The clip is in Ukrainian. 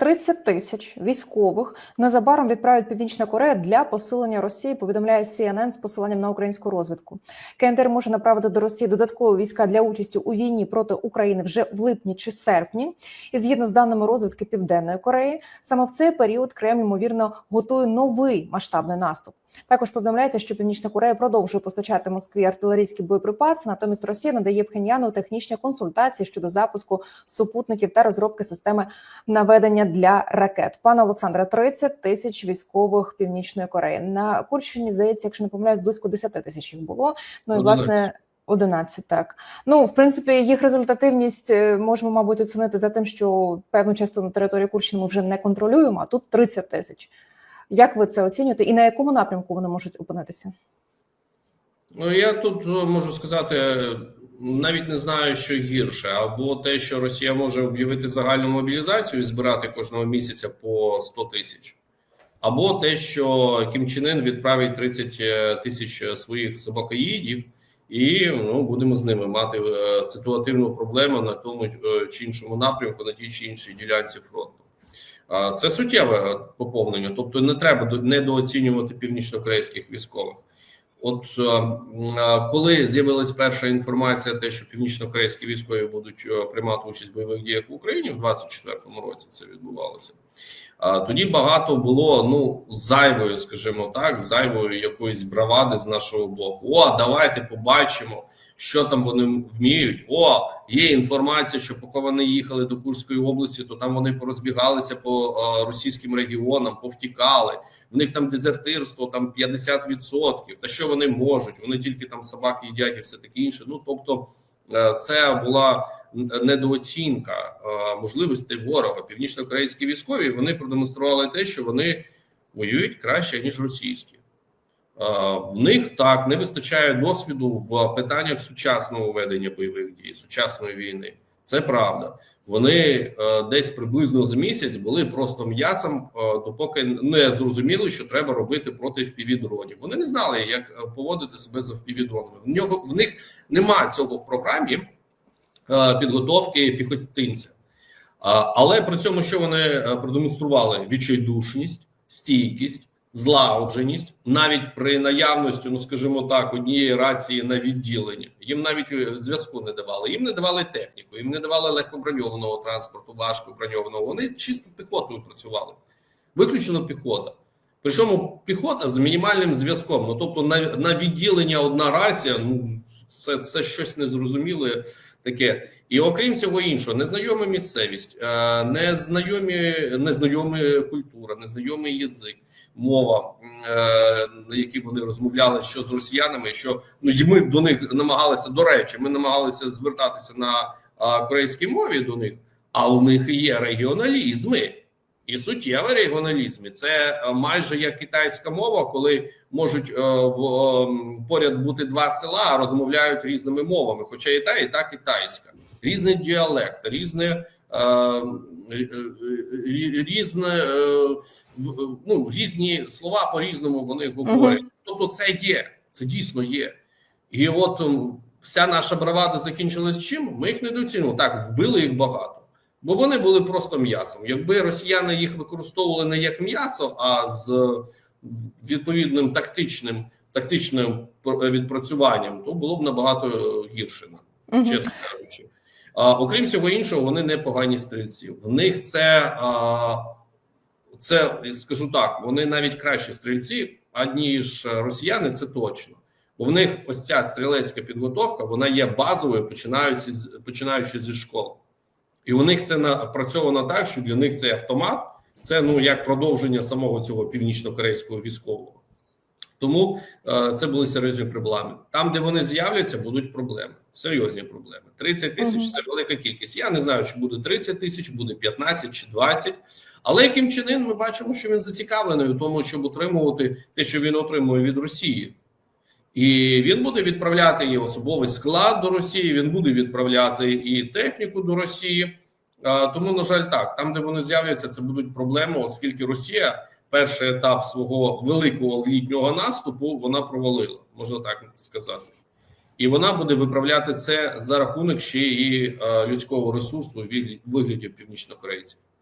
30 тисяч військових незабаром відправить Північна Корея для посилення Росії. Повідомляє CNN з посиланням на українську розвідку. КНДР може направити до Росії додаткові війська для участі у війні проти України вже в липні чи серпні. І згідно з даними розвідки Південної Кореї, саме в цей період Кремль ймовірно готує новий масштабний наступ. Також повідомляється, що Північна Корея продовжує постачати Москві артилерійські боєприпаси. Натомість Росія надає Пхеньяну технічні консультації щодо запуску супутників та розробки системи наведення для ракет. Пане Олександре, 30 тисяч військових Північної Кореї на Курщині. Здається, якщо не помиляюсь, близько 10 тисяч їх було. Ну і власне. 11, так ну в принципі їх результативність е, можемо, мабуть, оцінити за тим, що певну частину території Курщини ми вже не контролюємо. А тут 30 тисяч. Як ви це оцінюєте, і на якому напрямку вони можуть опинитися? Ну я тут е, можу сказати, навіть не знаю, що гірше, або те, що Росія може об'явити загальну мобілізацію і збирати кожного місяця по 100 тисяч, або те, що Кім Чен Ын відправить 30 тисяч своїх собакоїдів, і ну будемо з ними мати е, ситуативну проблему на тому е, чи іншому напрямку, на тій чи іншій ділянці фронту. Це суттєве поповнення, тобто не треба недооцінювати північно-корейських військових. От коли з'явилась перша інформація, те, що північно-корейські військові будуть приймати участь в бойових діях в Україні в 24-му році, це відбувалося. Тоді багато було ну зайвою, скажімо так, зайвою якоїсь бравади з нашого боку. О, давайте побачимо що там вони вміють. О, є інформація, що поки вони їхали до Курської області, то там вони порозбігалися по російським регіонам, повтікали. В них там дезертирство, там 50%. Та що вони можуть? Вони тільки там собак їдять і все таке інше. Ну тобто, е, це була недооцінка можливостей ворога. Північно-корейські військові вони продемонстрували те, що вони воюють краще ніж російські. В них так не вистачає досвіду в питаннях сучасного ведення бойових дій, сучасної війни. Це правда. Вони е, десь приблизно за місяць були просто м'ясом, е, допоки не зрозуміли, що треба робити проти впівдронів. Вони не знали, як е, поводити себе за впівдронами. В нього в них немає цього в програмі підготовки піхотинця. Але при цьому, що вони продемонстрували відчайдушність, стійкість злагодженість навіть при наявності, ну скажімо так, однієї рації на відділенні. Їм навіть е, зв'язку не давали. Їм не давали техніку, їм не давали легкоброньованого транспорту, важко броньованого. Вони чисто піхотою працювали. Виключено піхота. Причому піхота з мінімальним зв'язком. Ну тобто, на на відділення одна рація, ну це це щось незрозуміле таке. І окрім всього іншого, незнайома місцевість, е, незнайомі, незнайома культура, незнайомий язик мова, е, на якій вони розмовляли, що з росіянами, що ну і ми до них намагалися до речі, ми намагалися звертатися на корейській мові до них, а у них є регіоналізми. І суттєві регіоналізми. Це е, майже як китайська мова, коли можуть е, в е, поряд бути два села, а розмовляють різними мовами. Хоча і та, і та китайська, різний діалект, різне різне е, ну, різні слова по різному вони говорять. Тобто, це є, це дійсно є. І от вся наша бравада закінчилась чим? Ми їх недооцінювали. Так, вбили їх багато, бо вони були просто м'ясом. Якби росіяни їх використовували не як м'ясо, а з відповідним тактичним тактичним відпрацюванням, то було б набагато гірше, чесно кажучи. Окрім всього іншого, вони непогані стрільці. В них це це скажу так. Вони навіть кращі стрільці, аніж росіяни. Це точно. Бо в них ось ця стрілецька підготовка вона є базовою, починаючи починаючи зі школи, і у них це напрацьовано так, що для них цей автомат це ну як продовження самого цього північно-корейського військового. Тому е, це були серйозні проблеми. Там, де вони з'являться, будуть проблеми. Серйозні проблеми. 30 тисяч це велика кількість. Я не знаю, чи буде 30 тисяч, буде 15 чи 20. Але яким чином ми бачимо, що він зацікавлений у тому, щоб отримувати те, що він отримує від Росії. І він буде відправляти і особовий склад до Росії, він буде відправляти і техніку до Росії. Тому, на жаль, так там, де вони з'являться, це будуть проблеми, оскільки Росія перший етап свого великого літнього наступу вона провалила, можна так сказати, і вона буде виправляти це за рахунок ще і е, людського ресурсу від вигляді північнокорейців.